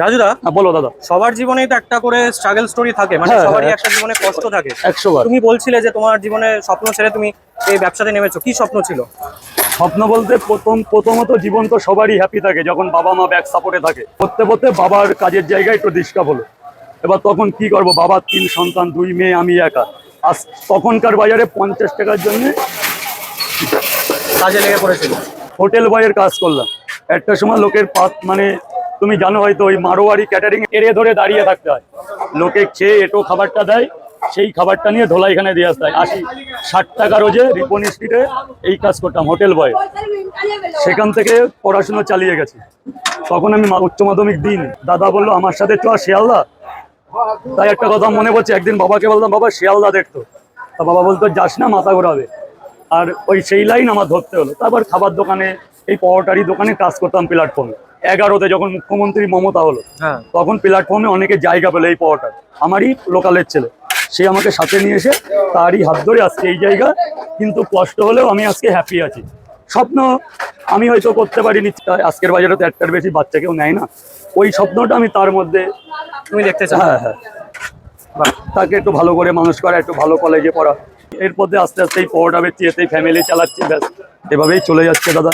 রাজুদা হ্যাঁ বলো দাদা। সবার জীবনেই তো একটা করে স্ট্রাগল স্টোরি থাকে মানে হ্যাঁ, সবারই হ্যাঁ। একটা জীবনে কষ্ট থাকে। একশো তুমি বলছিলে যে তোমার জীবনে স্বপ্ন ছেড়ে তুমি এই ব্যবসাতে নেমেছো কি স্বপ্ন ছিল? স্বপ্ন বলতে প্রথম প্রথমত জীবন তো সবারই হ্যাপি থাকে যখন বাবা মা ব্যাক সাপোর্টে থাকে। করতে করতে বাবার কাজের জায়গায় একটু ডিস্টার্ব হলো। এবার তখন কি করব? বাবার তিন সন্তান দুই মেয়ে আমি একা। আজ তখনকার বাজারে পঞ্চাশ টাকার জন্য কাজে লেগে পড়েছিল। হোটেল বয়ের কাজ করলাম। একটা সময় লোকের পাত মানে তুমি জানো হয়তো ওই মারোয়ারি ক্যাটারিং এড়ে ধরে দাঁড়িয়ে থাকতে হয়। লোকে খেয়ে এটো খাবারটা দেয়, সেই খাবারটা নিয়ে ধোলা এখানে দিয়ে আসতে হয়। আশি, ষাট টাকা রোজে রিপন স্ট্রিটে এই কাজ করতাম হোটেল বয় সেখান থেকে পড়াশুনো চালিয়ে গেছি। তখন আমি উচ্চ মাধ্যমিক দিন দাদা বলল, আমার সাথে চ শিয়ালদা। তাই একটা কথা মনে পড়ছে, একদিন বাবাকে বলতাম, বাবা, শিয়ালদা দেখতো। তা বাবা বলতো, যাস না, মাথা ঘোরাবে। আর ওই সেই লাইন আমার ধরতে হলো। তারপর খাবার দোকানে, এই পাওয়াটারি দোকানে কাজ করতাম প্ল্যাটফর্মে এগারোতে যখন মুখ্যমন্ত্রী মমতা হলো হ্যাঁ। তখন প্ল্যাটফর্মে অনেকে জায়গা পেল এই পাওয়াটার আমারই লোকালের ছেলে। সে আমাকে সাথে নিয়ে এসে তারই হাত ধরে আজকে এই জায়গা কিন্তু কষ্ট হলেও আমি আজকে হ্যাপি আছি। স্বপ্ন আমি হয়তো করতে পারিনি আজকের বাজারে তো একটার বেশি বাচ্চা কেউ নেয় না। ওই স্বপ্নটা আমি তার মধ্যে তুমি দেখতে চাও? হ্যাঁ হ্যাঁ। তাকে একটু ভালো করে মানুষ করা একটু ভালো কলেজে পড়া। এরপর আস্তে আস্তে এই পড়াটা এতেই ফ্যামিলি চালাচ্ছি ব্যাস। এভাবেই চলে যাচ্ছে দাদা।